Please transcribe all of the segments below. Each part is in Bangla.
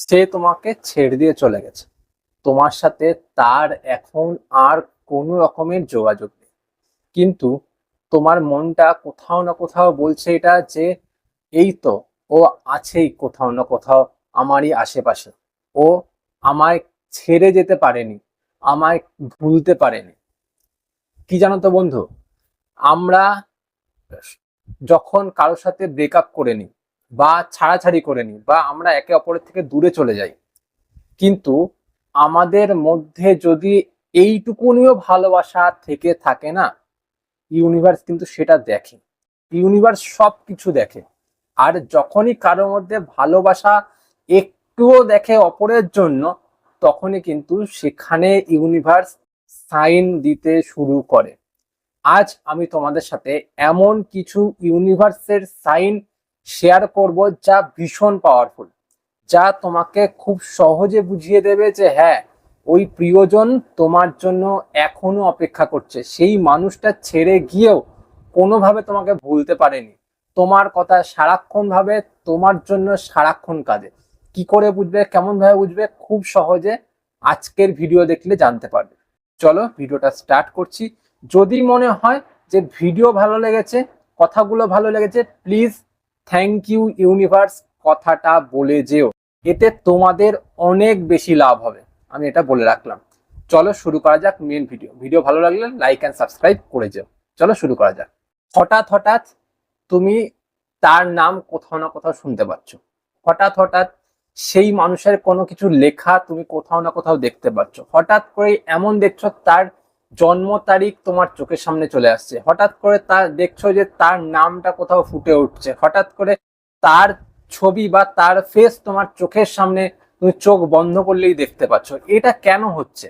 সে তোমাকে ছেড়ে দিয়ে চলে গেছে। তোমার সাথে তার এখন আর কোনো রকমের যোগাযোগ নেই। কিন্তু তোমার মনটা কোথাও না কোথাও বলছে এটা যে, এই তো, ও আছেই কোথাও না কোথাও আমারই আশেপাশে। ও আমায় ছেড়ে যেতে পারেনি, আমায় ভুলতে পারেনি। কি জানো তো বন্ধু? আমরা যখন কারোর সাথে ব্রেকআপ করে নিই বা ছাড়াছাড়ি করে নিই বা আমরা একে অপরের থেকে দূরে চলে যাই। কিন্তু আমাদের মধ্যে যদি এইটুকুনিও ভালোবাসা থেকে থাকে না, ইউনিভার্স কিন্তু সেটা দেখে। ইউনিভার্স সব কিছু দেখে। আর যখনই কারোর মধ্যে ভালোবাসা একটুও দেখে অপরের জন্য, তখনই কিন্তু সেখানে ইউনিভার্স সাইন দিতে শুরু করে। আজ আমি তোমাদের সাথে এমন কিছু ইউনিভার্সের সাইন শেয়ার করব যা ভীষণ পাওয়ারফুল যা তোমাকে খুব সহজে বুঝিয়ে দেবে যে হ্যাঁ ওই প্রিয়জন তোমার জন্য এখনও অপেক্ষা করছে। সেই মানুষটা ছেড়ে গিয়েও কোনোভাবে তোমাকে ভুলতে পারেনি। তোমার কথা সারাক্ষণ ভাবে, তোমার জন্য সারাক্ষণ কাঁদে কি করে বুঝবে, কেমন ভাবে বুঝবে, খুব সহজে আজকের ভিডিও দেখলে জানতে পারবে। চলো ভিডিওটা স্টার্ট করছি। যদি মনে হয় যে ভিডিও ভালো লেগেছে, কথাগুলো ভালো লেগেছে প্লিজ থ্যাংক ইউ ইউনিভার্স কথাটা বলে যেও। এতে তোমাদের অনেক বেশি লাভ হবে, আমি এটা বলে রাখলাম। চলো শুরু করা যাক মেন ভিডিও ভিডিও ভালো লাগলে লাইক অ্যান্ড সাবস্ক্রাইব করে যেও। চলো শুরু করা যাক। হঠাৎ হঠাৎ তুমি তার নাম কোথাও না কোথাও শুনতে পাচ্ছ। হঠাৎ হঠাৎ সেই মানুষের কোনো কিছু লেখা তুমি কোথাও না কোথাও দেখতে পাচ্ছ। হঠাৎ করে এমন দেখছ তার জন্ম তারিখ তোমার চোখের সামনে চলে আসছে। হঠাৎ করে তার, দেখছ যে তার নামটা কোথাও ফুটে উঠছে। হঠাৎ করে তার ছবি বা তার ফেস তোমার চোখের সামনে তুমি চোখ বন্ধ করলেই দেখতে পাচ্ছ। এটা কেন হচ্ছে?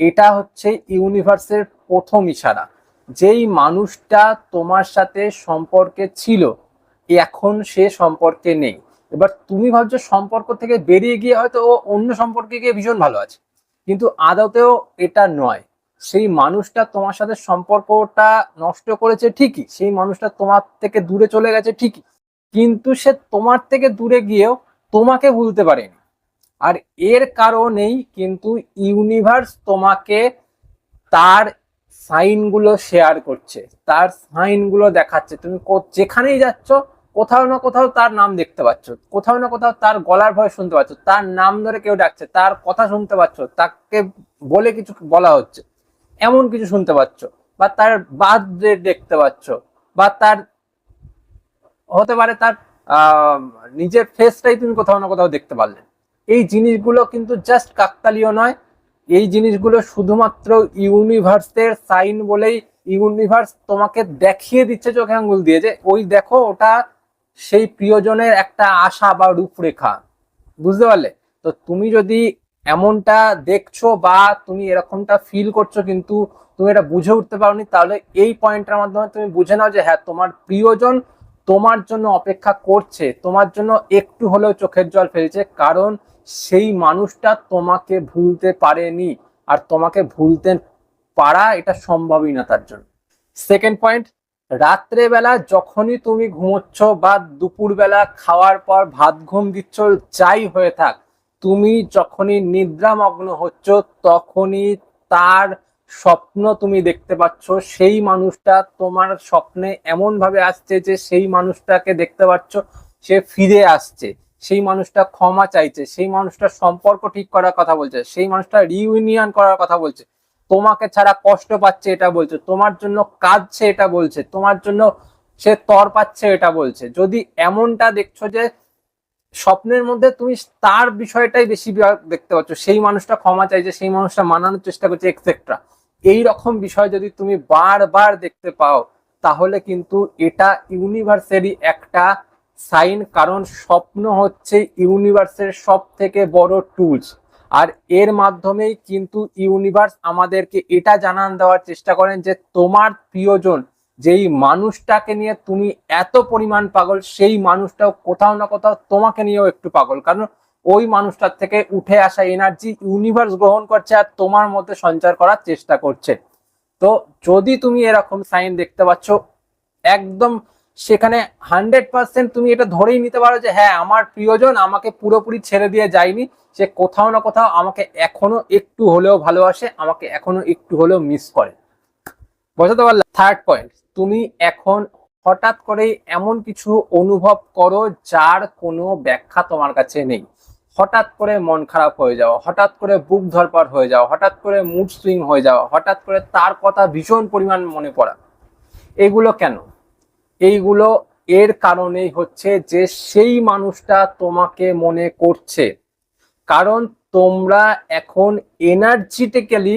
এটা হচ্ছে ইউনিভার্সের প্রথম ইশারা। যেই মানুষটা তোমার সাথে সম্পর্কে ছিল, এখন সে সম্পর্কে নেই। এবার তুমি ভাবছ সম্পর্ক থেকে বেরিয়ে গিয়ে হয়তো ও অন্য সম্পর্কে গিয়ে ভীষণ ভালো আছে। কিন্তু আদতেও এটা নয়। সেই মানুষটা তোমার সাথে সম্পর্কটা নষ্ট করেছে ঠিকই, সেই মানুষটা তোমার থেকে দূরে চলে গেছে ঠিকই, কিন্তু সে তোমার থেকে দূরে গিয়েও তোমাকে ভুলতে পারেনি। আর এর কারণেই কিন্তু ইউনিভার্স তোমাকে তার সাইনগুলো শেয়ার করছে, তার সাইনগুলো দেখাচ্ছে। তুমি যেখানেই যাচ্ছ, কোথাও না কোথাও তার নাম দেখতে পাচ্ছ, কোথাও না কোথাও তার গলার ভয় শুনতে পাচ্ছ, তার নাম ধরে কেউ ডাকছে, তার কথা শুনতে পাচ্ছ, তাকে বলে কিছু বলা হচ্ছে। এমন কিছু শুনতে পাচ্ছ, বা তার বার্থডে দেখতে পাচ্ছ, বা তার, হতে পারে তার নিজের ফেসটাই তুমি কোথাও না কোথাও দেখতে পারলে। এই জিনিসগুলো কিন্তু জাস্ট কাকতালীয় নয়। এই জিনিসগুলো শুধুমাত্র ইউনিভার্সের সাইন বলেই ইউনিভার্স তোমাকে দেখিয়ে দিচ্ছে চোখে আঙ্গুল দিয়ে যে, ওই দেখো, ওটা সেই প্রিয়জনের একটা আশা বা রূপরেখা। বুঝতে পারলে? তো তুমি যদি এমনটা দেখছ বা তুমি এরকমটা ফিল করছ কিন্তু তুমি এটা বুঝে উঠতে পারোনি, তাহলে এই পয়েন্টটার মাধ্যমে তুমি বুঝে নাও যে হ্যাঁ তোমার প্রিয়জন তোমার জন্য অপেক্ষা করছে, তোমার জন্য একটু হলেও চোখের জল ফেলছে, কারণ সেই মানুষটা তোমাকে ভুলতে পারেনি আর তোমাকে ভুলতে পারা এটা সম্ভবই না তার জন্য। সেকেন্ড পয়েন্ট রাত্রেবেলা যখনই তুমি ঘুমোচ্ছ বা দুপুরবেলা খাওয়ার পর ভাত ঘুম দিচ্ছ, যাই হয়ে থাক তুমি যখনই নিদ্রামগ্ন হচ্ছ, তখনই তার স্বপ্ন তুমি দেখতে পাচ্ছ। সেই মানুষটা তোমার স্বপ্নে এমন ভাবে আসছে যে সেই মানুষটাকে দেখতে পাচ্ছ, সে ফিরে আসছে। সেই মানুষটা ক্ষমা চাইছে, সেই মানুষটা সম্পর্ক ঠিক করার কথা বলছে, সেই মানুষটা রিউনিয়ন করার কথা বলছে। তোমাকে ছাড়া কষ্ট পাচ্ছে এটা বলছে, তোমার জন্য কাঁদছে এটা বলছে, তোমার জন্য সে তর পাচ্ছে এটা বলছে। যদি এমনটা দেখছ যে স্বপ্নের মধ্যে তুমি তার বিষয়টাই বেশি দেখতে পাচ্ছ। সেই মানুষটা ক্ষমা চাইছে, সেই মানুষটা মানানোর চেষ্টা করছে এক্সেট্রা এই রকম বিষয় যদি তুমি বারবার দেখতে পাও, তাহলে কিন্তু এটা ইউনিভার্সেরই একটা সাইন কারণ স্বপ্ন হচ্ছে ইউনিভার্সের সব থেকে বড় টুলস আর এর মাধ্যমেই কিন্তু ইউনিভার্স আমাদেরকে এটা জানান দেওয়ার চেষ্টা করেন যে তোমার প্রিয়জন যেই মানুষটাকে নিয়ে তুমি এত পরিমাণ পাগল, সেই মানুষটাও কোথাও না কোথাও তোমাকে নিয়েও একটু পাগল। কারণ ওই মানুষটার থেকে উঠে আসা এনার্জি ইউনিভার্স গ্রহণ করছে আর তোমার মধ্যে সঞ্চার করার চেষ্টা করছে। তো যদি তুমি এরকম সাইন দেখতে পাচ্ছ, একদম সেখানে হান্ড্রেড পার্সেন্ট তুমি এটা ধরেই নিতে পারো যে হ্যাঁ আমার প্রিয়জন আমাকে পুরোপুরি ছেড়ে দিয়ে যায়নি, সে কোথাও না কোথাও আমাকে এখনও একটু হলেও ভালোবাসে, আমাকে এখনও একটু হলেও মিস করে। বোঝাতে পারলাম থার্ড পয়েন্ট তুমি এখন হঠাৎ করে এমন কিছু অনুভব করো যার কোনো ব্যাখ্যা তোমার কাছে নেই। হঠাৎ করে মন খারাপ হয়ে যাওয়া, হঠাৎ করে বুক ধরপড় হয়ে যাওয়া, হঠাৎ করে মুড সুইং হয়ে যাওয়া, হঠাৎ করে তার কথা ভীষণ পরিমাণ মনে পড়া। এগুলো কেন? এইগুলো এর কারণেই হচ্ছে যে সেই মানুষটা তোমাকে মনে করছে। কারণ তোমরা এখন এনার্জিটিক্যালি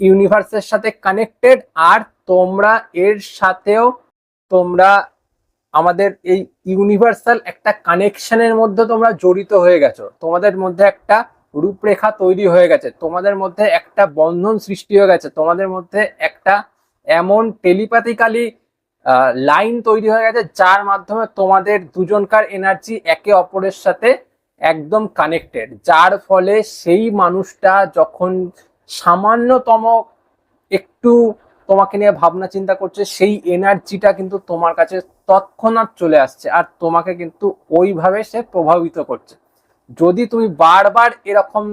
ইউনিভার্সের সাথে কানেক্টেড, আর তোমরা এর সাথেও তোমরা আমাদের এই ইউনিভার্সাল একটা কানেকশনের মধ্যে তোমরা জড়িত হয়ে গেছো। তোমাদের মধ্যে একটা রূপরেখা তৈরি হয়ে গেছে। তোমাদের মধ্যে একটা বন্ধন সৃষ্টি হয়ে গেছে। তোমাদের মধ্যে একটা এমন টেলিপ্যাথিক্যালি লাইন তৈরি হয়ে গেছে, যার মাধ্যমে তোমাদের দুজনকার এনার্জি একে অপরের সাথে একদম কানেক্টেড। যার ফলে সেই মানুষটা যখন সামান্যতম একটু তোমাকে নিয়ে ভাবনা চিন্তা করছে, সেই এনার্জিটা কিন্তু তোমার কাছে তৎক্ষণাৎ চলে আসছে আর তোমাকে কিন্তু ওইভাবে সে প্রভাবিত করছে। যদি তুমি বারবার এরকম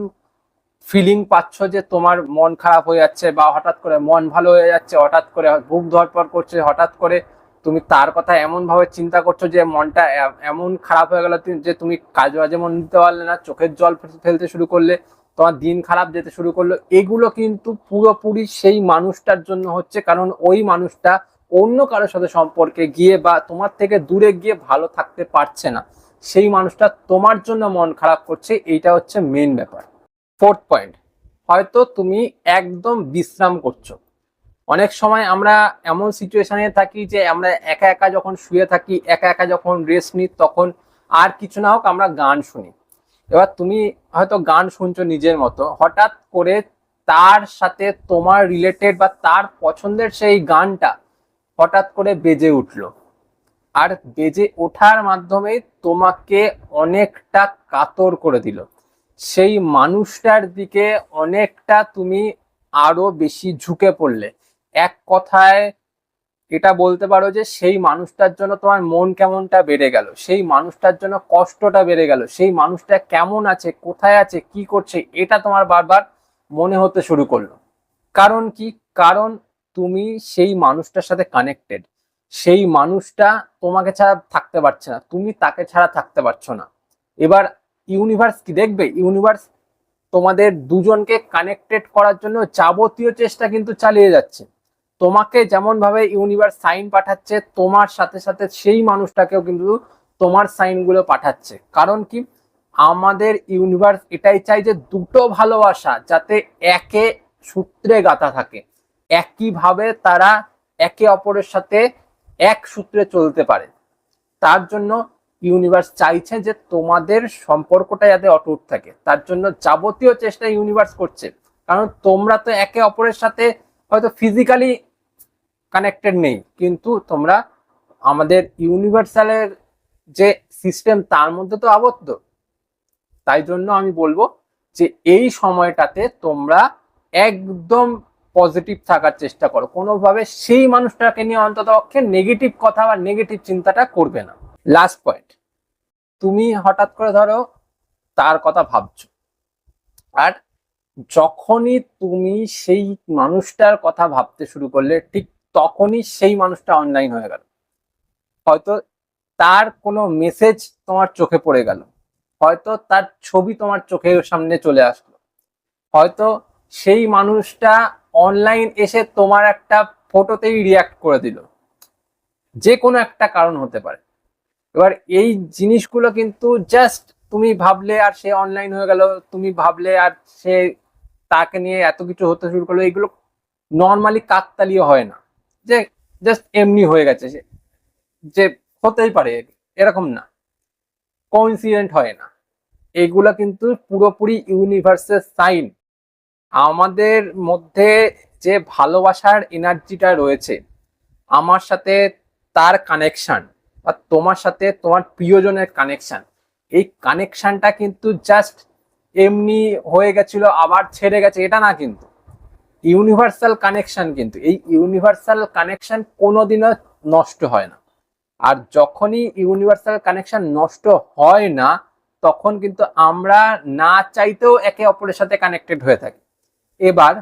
ফিলিং পাচ্ছ যে তোমার মন খারাপ হয়ে যাচ্ছে বা হঠাৎ করে মন ভালো হয়ে যাচ্ছে, হঠাৎ করে বুক ধরপর করছে, হঠাৎ করে তুমি তার কথা এমন ভাবে চিন্তা করছ যে মনটা এমন খারাপ হয়ে গেল যে তুমি কাজ বাজে মন নিতে পারলে না, চোখের জল ফেলতে শুরু করলে তোমার দিন খারাপ যেতে শুরু করল, এগুলো কিন্তু পুরোপুরি সেই মানুষটার জন্য হচ্ছে, কারণ ওই মানুষটা অন্য কারোর সাথে সম্পর্কে গিয়ে বা তোমার থেকে দূরে গিয়ে ভালো থাকতে পারছে না। সেই মানুষটা তোমার জন্য মন খারাপ করছে, এইটা হচ্ছে মেন ব্যাপার। ফোর্থ পয়েন্ট হয়তো তুমি একদম বিশ্রাম করছ। অনেক সময় আমরা এমন সিচুয়েশনে থাকি যে আমরা একা একা যখন শুয়ে থাকি, একা একা যখন রেস্ট নিই, তখন আর কিছু না হোক আমরা গান শুনি। এবার তুমি হয়তো গান শুনছো নিজের মতো, হঠাৎ করে তার সাথে তোমার রিলেটেড বা তার পছন্দের সেই গানটা হঠাৎ করে বেজে উঠল। আর বেজে ওঠার মাধ্যমে তোমাকে অনেকটা কাতর করে দিল। সেই মানুষটার দিকে অনেকটা তুমি আরও বেশি ঝুঁকে পড়লে। এক কথায় এটা বলতে পারো যে সেই মানুষটার জন্য তোমার মন কেমনটা বেড়ে গেল, সেই মানুষটার জন্য কষ্টটা বেড়ে গেল, সেই মানুষটা কেমন আছে, কোথায় আছে, কি করছে, এটা তোমার বারবার মনে হতে শুরু করল। কারণ কি? কারণ তুমি সেই মানুষটার সাথে কানেক্টেড সেই মানুষটা তোমাকে ছাড়া থাকতে পারছে না, তুমি তাকে ছাড়া থাকতে পারছ না। এবার ইউনিভার্স কি দেখবে? ইউনিভার্স তোমাদের দুজনকে কানেক্টেড করার জন্য যাবতীয় চেষ্টা কিন্তু চালিয়ে যাচ্ছে। তোমাকে যেমন ভাবে ইউনিভার্স সাইন পাঠাচ্ছে, তোমার সাথে সাথে সেই মানুষটাকেও কিন্তু তোমার সাইনগুলো পাঠাচ্ছে। কারণ কি? আমাদের ইউনিভার্স এটাই চাই যে দুটো ভালোবাসা যাতে একে সূত্রে গাঁথা থাকে। একইভাবে তারা একে অপরের সাথে এক সূত্রে চলতে পারে। তার জন্য ইউনিভার্স চাইছে যে তোমাদের সম্পর্কটা যাতে অটুট থাকে। তার জন্য যাবতীয় চেষ্টা ইউনিভার্স করছে। কারণ তোমরা তো একে অপরের সাথে হয়তো ফিজিক্যালি কানেক্টেড নেই। কিন্তু তোমরা আমাদের ইউনিভার্সালের যে সিস্টেম তার মধ্যে তো আবদ্ধ। তাই জন্য আমি বলব যে এই সময়টাতে তোমরা একদম পজিটিভ থাকার চেষ্টা করো। কোনোভাবে সেই মানুষটাকে নিয়ে অন্তত পক্ষে নেগেটিভ কথা বা নেগেটিভ চিন্তাটা করবে না। লাস্ট পয়েন্ট তুমি হঠাৎ করে ধরো তার কথা ভাবছ। আর যখনই তুমি সেই মানুষটার কথা ভাবতে শুরু করলে, ঠিক তখনই সেই মানুষটা অনলাইন হয়ে গেল। হয়তো তার কোনো মেসেজ তোমার চোখে পড়ে গেল। হয়তো তার ছবি তোমার চোখের সামনে চলে আসলো। হয়তো সেই মানুষটা অনলাইন এসে তোমার একটা ফটোতেই রিয়াক্ট করে দিল। যে কোনো একটা কারণ হতে পারে। এবার এই জিনিসগুলো কিন্তু জাস্ট তুমি ভাবলে আর সে অনলাইন হয়ে গেল, তুমি ভাবলে আর সে তাকে নিয়ে এত কিছু হতে শুরু করল, এগুলো নর্মালি কাকতালীয় হয় না। যে জাস্ট এমনি হয়ে গেছে যে হতেই পারে, এরকম না। কোইন্সিডেন্ট হয় না। এগুলো কিন্তু পুরোপুরি ইউনিভার্সের সাইন আমাদের মধ্যে যে ভালোবাসার এনার্জিটা রয়েছে, আমার সাথে তার কানেকশান বা তোমার সাথে তোমার প্রিয়জনের কানেকশান এই কানেকশানটা কিন্তু জাস্ট এমনি হয়ে গেছিল, আবার ছেড়ে গেছে, এটা না কিন্তু। ইউনিভার্সাল কানেকশন কিন্তু, এই ইউনিভার্সাল কানেকশন কোনোদিনও নষ্ট হয় না। আর যখনই ইউনিভার্সাল কানেকশন নষ্ট হয় না, তখন কিন্তু আমরা না চাইতেও একে অপরের সাথে কানেক্টেড হয়ে থাকি। এবার,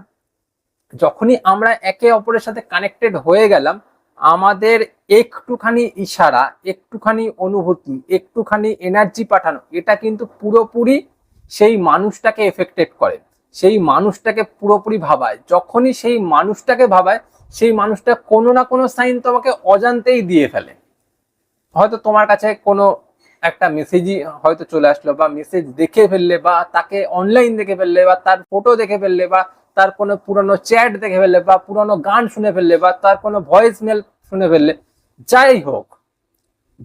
যখনই আমরা একে অপরের সাথে কানেক্টেড হয়ে গেলাম, আমাদের একটুখানি ইশারা, একটুখানি অনুভূতি, একটুখানি এনার্জি পাঠানো, এটা কিন্তু পুরোপুরি সেই মানুষটাকে এফেক্টেড করে। সেই মানুষটাকে পুরোপুরি ভাবায়। যখনই সেই মানুষটাকে ভাবায়, সেই মানুষটা কোনো না কোনো সাইন তোমাকে অজান্তেই দিয়ে ফেলে। হয়তো তোমার কাছে কোনো একটা মেসেজই হয়তো চলে আসলো বা মেসেজ দেখে ফেললে বা তাকে অনলাইন দেখে ফেললে বা তার ফটো দেখে ফেললে বা তার কোনো পুরনো চ্যাট দেখে ফেললে বা পুরনো গান শুনে ফেললে বা তার কোনো ভয়েস মেল শুনে ফেললে, যাই হোক,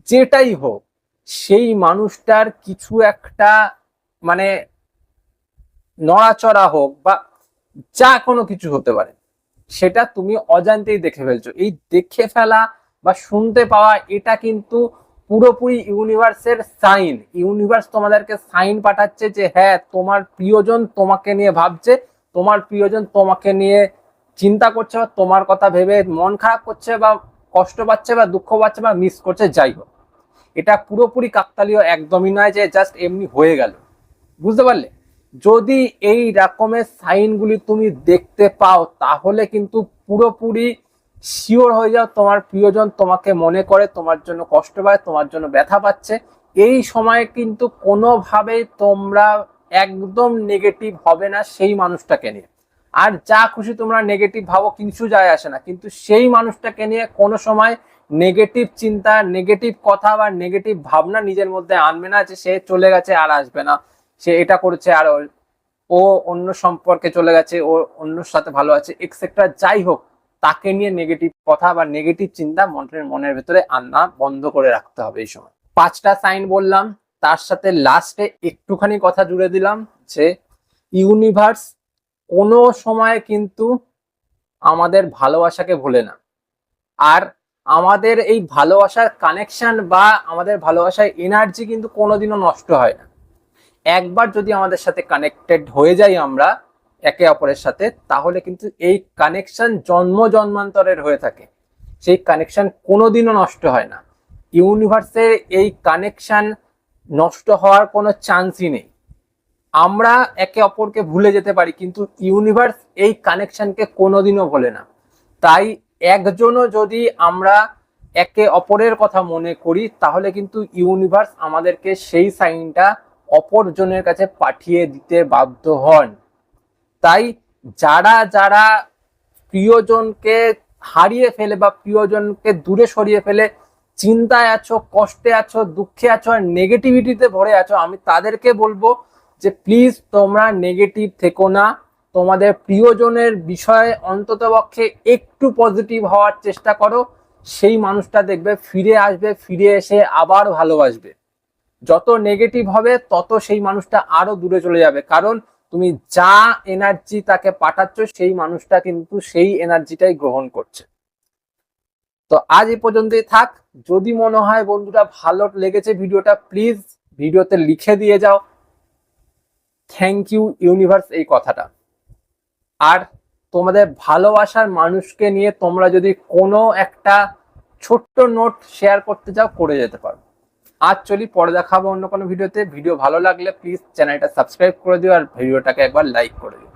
যেটাই হোক, সেই মানুষটার কিছু একটা মানে নড়াচড়া হোক বা যা কোনো কিছু হতে পারে, সেটা তুমি অজান্তেই দেখে ফেলছো। এই দেখে ফেলা বা শুনতে পাওয়া, এটা কিন্তু পুরোপুরি ইউনিভার্সের সাইন। ইউনিভার্স তোমাদেরকে সাইন পাঠাচ্ছে যে হ্যাঁ তোমার প্রিয়জন তোমাকে নিয়ে ভাবছে, তোমার প্রিয়জন তোমাকে নিয়ে চিন্তা করছে বা তোমার কথা ভেবে মন খারাপ করছে বা কষ্ট পাচ্ছে বা দুঃখ পাচ্ছে বা মিস করছে, যাই হোক। এটা পুরোপুরি কাকতালীয়, একদমই নয় যে জাস্ট এমনি হয়ে গেল। বুঝতে পারলে? যদি এই রকমের সাইনগুলি তুমি দেখতে পাও, তাহলে কিন্তু পুরোপুরি শিওর হয়ে যাও তোমার প্রিয়জন তোমাকে মনে করে, তোমার জন্য কষ্ট পায়, তোমার জন্য ব্যথা পাচ্ছে। এই সময়ে কিন্তু কোনোভাবেই তোমরা একদম নেগেটিভ হবে না সেই মানুষটাকে নিয়ে। আর যা খুশি তোমরা নেগেটিভ ভাবো কিছু যায় আসে না। কিন্তু সেই মানুষটাকে নিয়ে কোনো সময় নেগেটিভ চিন্তা নেগেটিভ কথা বা নেগেটিভ ভাবনা নিজের মধ্যে আনবে না যে সে চলে গেছে আর আসবে না। সে এটা করেছে আর ও- অন্য সম্পর্কে চলে গেছে, ও অন্যর সাথে ভালো আছে এক্সেট্রা যাই হোক, তাকে নিয়ে নেগেটিভ কথা বা নেগেটিভ চিন্তা মনের মনের ভেতরে আনা বন্ধ করে রাখতে হবে এই সময়। পাঁচটা সাইন বললাম, তার সাথে লাস্টে একটুখানি কথা জুড়ে দিলাম যে ইউনিভার্স কোনো সময় কিন্তু আমাদের ভালোবাসাকে ভোলে না। আর আমাদের এই ভালোবাসার কানেকশন বা আমাদের ভালোবাসার এনার্জি কিন্তু কোনোদিনও নষ্ট হয় না। একবার যদি আমাদের সাথে কানেক্টেড হয়ে যাই আমরা, একে অপরের সাথে, তাহলে কিন্তু এই কানেকশন জন্ম জন্মান্তরের হয়ে থাকে। সেই কানেকশন কোনোদিনও নষ্ট হয় না। ইউনিভার্সের এই কানেকশন নষ্ট হওয়ার কোনো চান্সই নেই। আমরা একে অপরকে ভুলে যেতে পারি, কিন্তু ইউনিভার্স এই কানেকশনকে কোনোদিনও ভোলে না। তাই একজনও যদি আমরা একে অপরের কথা মনে করি, তাহলে কিন্তু ইউনিভার্স আমাদেরকে সেই সাইনটা অপরজনের কাছে পাঠিয়ে দিতে বাধ্য হন। তাই যারা যারা প্রিয়জনকে হারিয়ে ফেলে বা প্রিয়জনকে দূরে সরিয়ে ফেলে চিন্তায় আছো, কষ্টে আছো, দুঃখে আছো আর নেগেটিভিটিতে ভরে আছো, আমি তাদেরকে বলব যে প্লিজ তোমরা নেগেটিভ থেকো না। তোমাদের প্রিয়জনের বিষয়ে অন্ততপক্ষে একটু পজিটিভ হওয়ার চেষ্টা করো। সেই মানুষটা দেখবে, ফিরে আসবে, ফিরে এসে আবার ভালোবাসবে। যত নেগেটিভ হবে, তত সেই মানুষটা আরও দূরে চলে যাবে। কারণ তুমি যা এনার্জি তাকে পাঠাচ্ছ, সেই মানুষটা কিন্তু সেই এনার্জিটাই গ্রহণ করছে। তো আজ এই পর্যন্তই থাক। যদি মনে হয় বন্ধুরা ভালো লেগেছে ভিডিওটা প্লিজ ভিডিওতে লিখে দিয়ে যাও। থ্যাংক ইউ ইউনিভার্স এই কথাটা। আর তোমাদের ভালোবাসার মানুষকে নিয়ে তোমরা যদি কোনো একটা ছোট্ট নোট শেয়ার করতে চাও, করে যেতে পারো। আজ চলি, পরে দেখাবো অন্য কোনো ভিডিওতে। ভিডিও ভালো লাগলে প্লিজ চ্যানেলটা সাবস্ক্রাইব করে দিও আর ভিডিওটাকে একবার লাইক করে দিও।